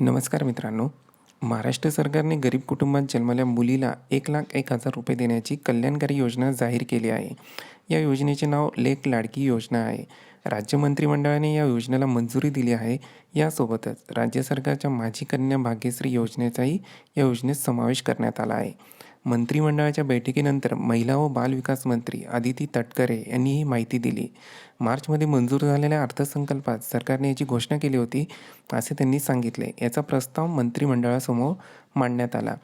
नमस्कार मित्रांनो. महाराष्ट्र सरकारने गरीब कुटुंबात जन्मल्या मुलीला एक लाख एक हजार रुपये देण्याची कल्याणकारी योजना जाहीर केली आहे. या योजनेचे नाव लेक लाडकी योजना आहे. राज्य मंत्रिमंडळाने या योजनेला मंजुरी दिली आहे. यासोबतच राज्य सरकारच्या माझी कन्या भाग्यश्री योजनेचाही या योजनेत समावेश करण्यात आला आहे. मंत्रिमंडळाच्या बैठकीनंतर महिला व बालविकास मंत्री आदिती तटकरे यांनी ही माहिती दिली. मार्चमध्ये मंजूर झालेल्या अर्थसंकल्पात सरकारने याची घोषणा केली होती असे त्यांनी सांगितले. याचा प्रस्ताव मंत्रिमंडळासमोर मांडण्यात आला.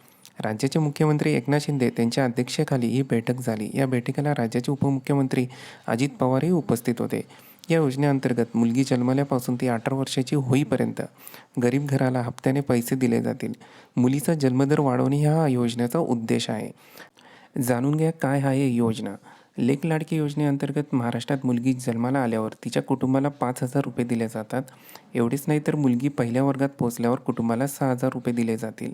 राज्याचे मुख्यमंत्री एकनाथ शिंदे त्यांच्या अध्यक्षतेखाली ही बैठक झाली. या बैठकीला राज्याचे उपमुख्यमंत्री अजित पवारही उपस्थित होते. या योजनेअंतर्गत मुलगी जन्मल्यापासून ती अठरा वर्षाची होईपर्यंत गरीब घराला हप्त्याने पैसे दिले जातील. मुलीचा जन्मदर वाढवणे हा योजनेचा उद्देश आहे. जाणून घ्या काय आहे योजना. लेक लाडकी योजनेअंतर्गत महाराष्ट्रात मुलगी जन्माला आल्यावर तिच्या कुटुंबाला पाच हजार रुपये दिले जातात. एवढेच नाही तर मुलगी पहिल्या वर्गात पोहोचल्यावर कुटुंबाला सहा हजार रुपये दिले जातील.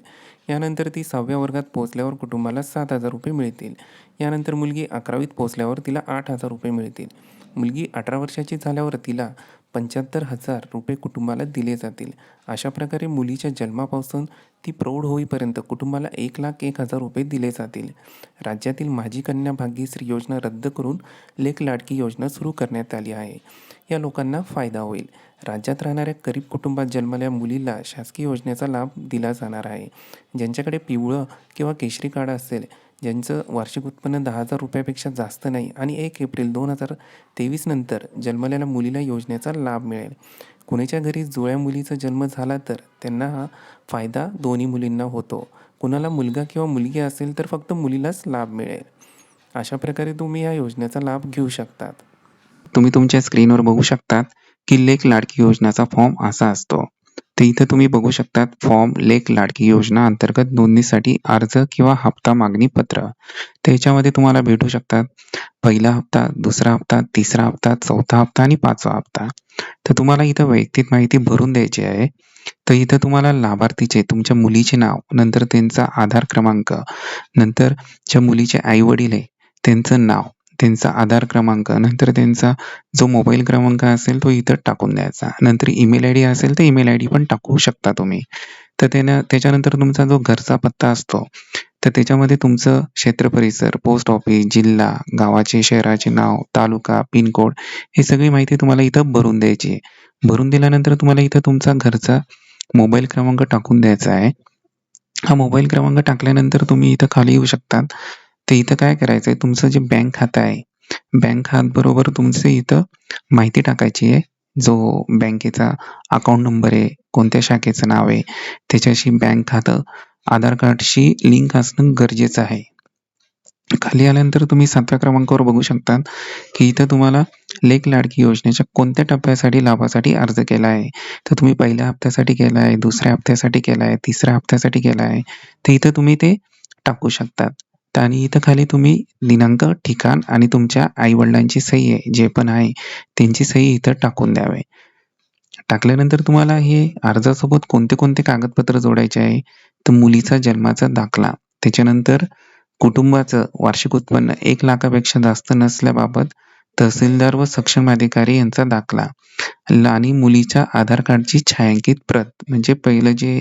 यानंतर ती सहाव्या वर्गात पोहोचल्यावर कुटुंबाला सात हजार रुपये मिळतील. यानंतर मुलगी अकरावीत पोहोचल्यावर तिला आठ हजार रुपये मिळतील. मुलगी अठरा वर्षाची झाल्यावर तिला पंच्याहत्तर हजार रुपये कुटुंबाला दिले जातील. अशा प्रकारे मुलीच्या जन्मापासून ती प्रौढ होईपर्यंत कुटुंबाला एक लाख एक हजार रुपये दिले जातील. राज्यातील माझी कन्या भाग्यश्री योजना रद्द करून लेख लाडकी योजना सुरू करण्यात आली आहे. या लोकांना फायदा होईल. राज्यात राहणाऱ्या गरीब कुटुंबात जन्मल्या मुलीला शासकीय योजनेचा लाभ दिला जाणार आहे. ज्यांच्याकडे पिवळं किंवा केशरी कार्ड असेल ज्यांचं वार्षिक उत्पन्न दहा हजार रुपयापेक्षा जास्त नाही आणि एक एप्रिल दोन हजार तेवीस नंतर जन्मलेल्या मुलीला योजनेचा लाभ मिळेल. कुणाच्या घरी जुळ्या मुलीचा जन्म झाला तर त्यांना हा फायदा दोन्ही मुलींना होतो. कुणाला मुलगा किंवा मुलगी असेल तर फक्त मुलीलाच लाभ मिळेल. अशा प्रकारे तुम्ही या योजनेचा लाभ घेऊ शकतात. तुम्ही तुमच्या स्क्रीनवर बघू शकतात की लेख लाडकी योजनेचा फॉर्म असा असतो. तर इथं तुम्ही बघू शकतात फॉर्म लेख लाडकी योजना अंतर्गत नोंदणीसाठी अर्ज किंवा हप्ता मागणी पत्र. त्याच्यामध्ये तुम्हाला भेटू शकतात पहिला हप्ता दुसरा हप्ता तिसरा हप्ता चौथा हप्ता आणि पाचवा हप्ता. तर तुम्हाला इथं वैयक्तिक माहिती भरून द्यायची आहे. तर इथं तुम्हाला लाभार्थीचे तुमच्या मुलीचे नाव नंतर त्यांचा आधार क्रमांक नंतर ज्या मुलीचे आई वडील आहे त्यांचं नाव त्यांचा आधार क्रमांक नंतर त्यांचा जो मोबाईल क्रमांक असेल तो इथं टाकून द्यायचा. नंतर ईमेल आय डी असेल तर ईमेल आय डी पण टाकू शकता तुम्ही. तर त्यानं त्याच्यानंतर तुमचा जो घरचा पत्ता असतो तर त्याच्यामध्ये तुमचं क्षेत्र परिसर पोस्ट ऑफिस जिल्हा गावाचे शहराचे नाव तालुका पिनकोड ही सगळी माहिती तुम्हाला इथं भरून द्यायची. आहे भरून दिल्यानंतर तुम्हाला इथं तुमचा घरचा मोबाईल क्रमांक टाकून द्यायचा आहे. हा मोबाईल क्रमांक टाकल्यानंतर तुम्ही इथं खाली येऊ शकतात. तर इथं काय करायचं आहे तुमचं जे बँक खातं आहे बँक खात्याबरोबर तुमचं इथं माहिती टाकायची आहे. जो बँकेचा अकाउंट नंबर आहे कोणत्या शाखेचं नाव आहे त्याच्याशी बँक खातं आधार कार्डशी लिंक असणं गरजेचं आहे. खाली आल्यानंतर तुम्ही सातव्या क्रमांकावर बघू शकता की इथं तुम्हाला लेख लाडकी योजनेच्या कोणत्या टप्प्यासाठी लाभासाठी अर्ज केला आहे. तर तुम्ही पहिल्या हप्त्यासाठी केला आहे दुसऱ्या हप्त्यासाठी केला आहे तिसऱ्या हप्त्यासाठी केला आहे. तर इथं तुम्ही ते टाकू शकतात. आणि इथं खाली तुम्ही दिनांक ठिकाण आणि तुमच्या आईवडिलांची सही आहे जे पण आहे त्यांची सही इथं टाकून द्यावे. टाकल्यानंतर तुम्हाला हे अर्जासोबत कोणते कोणते कागदपत्र जोडायचे आहे तर मुलीचा जन्माचा दाखला त्याच्यानंतर कुटुंबाचं वार्षिक उत्पन्न एक लाखापेक्षा जास्त नसल्याबाबत तहसीलदार व सक्षम अधिकारी यांचा दाखला आणि मुलीच्या आधार कार्डची छायांकित प्रत म्हणजे पहिलं जे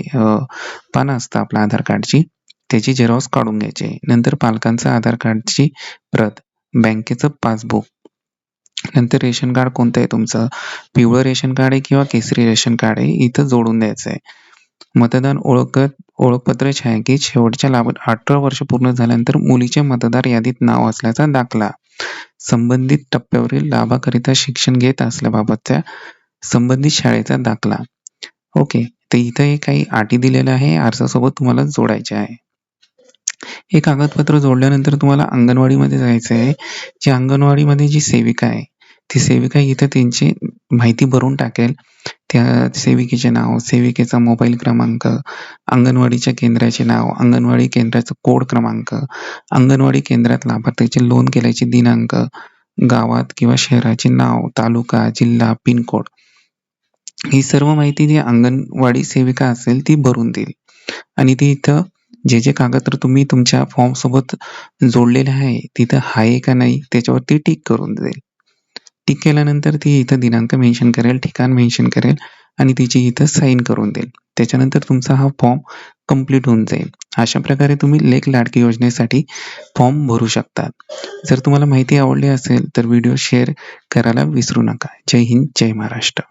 पान असतं आपलं आधार कार्डची त्याची झेरॉक्स काढून घ्यायची. नंतर पालकांचं आधार कार्डची प्रत बँकेचं पासबुक. नंतर रेशन कार्ड कोणतं आहे तुमचं? पिवळं रेशन कार्ड आहे किंवा केसरी रेशन कार्ड आहे? इथं जोडून द्यायचं आहे मतदान ओळख ओळखपत्र छायांकित शेवटच्या लाभ अठरा वर्ष पूर्ण झाल्यानंतर मुलीच्या मतदार यादीत नाव असल्याचा दाखला. संबंधित टप्प्यावरील लाभाकरिता शिक्षण घेत असल्याबाबतच्या संबंधित शाळेचा दाखला. ओके तर इथं हे काही अटी दिलेल्या आहे. अर्जासोबत तुम्हाला जोडायचे आहे. हे कागदपत्र जोडल्यानंतर तुम्हाला अंगणवाडीमध्ये जायचं आहे. जी अंगणवाडीमध्ये जी सेविका आहे ती सेविका इथं त्यांची माहिती भरून टाकेल. त्या सेविकेचे नाव सेविकेचा मोबाईल क्रमांक अंगणवाडीच्या केंद्राचे नाव अंगणवाडी केंद्राचा कोड क्रमांक अंगणवाडी केंद्रात लाभार्थीचे नोंद केल्याचे दिनांक गावात किंवा शहराचे नाव तालुका जिल्हा पिनकोड. ही सर्व माहिती जी अंगणवाडी सेविका असेल ती भरून देईल. आणि ती इथं जे जे कागदपत्र तुम्ही तुमच्या फॉर्म सोबत जोडलेले आहे तिथं आहे का नाही त्याच्यावरती टिक करून देईल. टिक केल्यानंतर ती इथं दिनांक मेन्शन करेल ठिकाण मेन्शन करेल आणि तिची इथं साईन करून देईल. त्याच्यानंतर तुमचा हा फॉर्म कंप्लीट होऊन जाईल. अशा प्रकारे तुम्ही लेख लाडकी योजनेसाठी फॉर्म भरू शकतात. जर तुम्हाला माहिती आवडली असेल तर व्हिडिओ शेअर करायला विसरू नका. जय हिंद जय महाराष्ट्र.